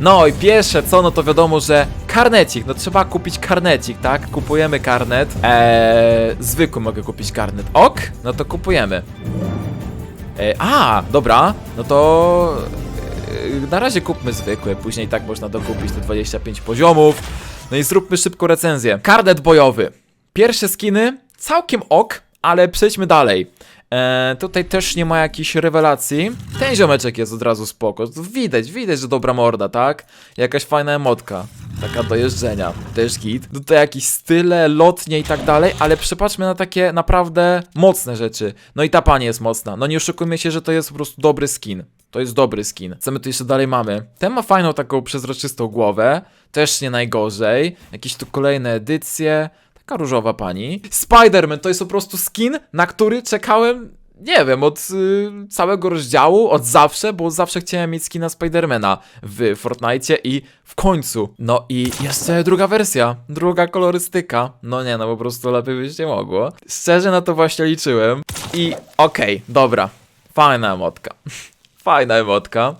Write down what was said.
No i pierwsze co, no to wiadomo, że karnecik, no trzeba kupić karnecik, tak? Kupujemy karnet. Eee, zwykły mogę kupić karnet. Ok, no to kupujemy. Eee, a, dobra, no to eee, na razie kupmy zwykły, później tak można dokupić te 25 poziomów. No i zróbmy szybko recenzję. Karnet bojowy. Pierwsze skiny, całkiem ok, ale przejdźmy dalej. E, tutaj też nie ma jakichś rewelacji. Ten ziomeczek jest od razu spoko. Widać, widać, że dobra morda, tak? Jakaś fajna emotka. Taka do jeżdżenia. Też git. Tutaj jakieś style, lotnie i tak dalej, ale przepatrzmy na takie naprawdę mocne rzeczy. No i ta pani jest mocna. No nie oszukujmy się, że to jest po prostu dobry skin. To jest dobry skin. Co my tu jeszcze dalej mamy? Ten ma fajną taką przezroczystą głowę. Też nie najgorzej. Jakieś tu kolejne edycje. Taka różowa pani. Spider-Man to jest po prostu skin, na który czekałem, nie wiem, od y, całego rozdziału, od zawsze, bo zawsze chciałem mieć skina Spidermana w Fortnite i w końcu. No i jeszcze druga wersja, druga kolorystyka. No nie, no po prostu lepiej być nie mogło. Szczerze na to właśnie liczyłem. I okej, dobra. Fajna emotka. Fajna emotka.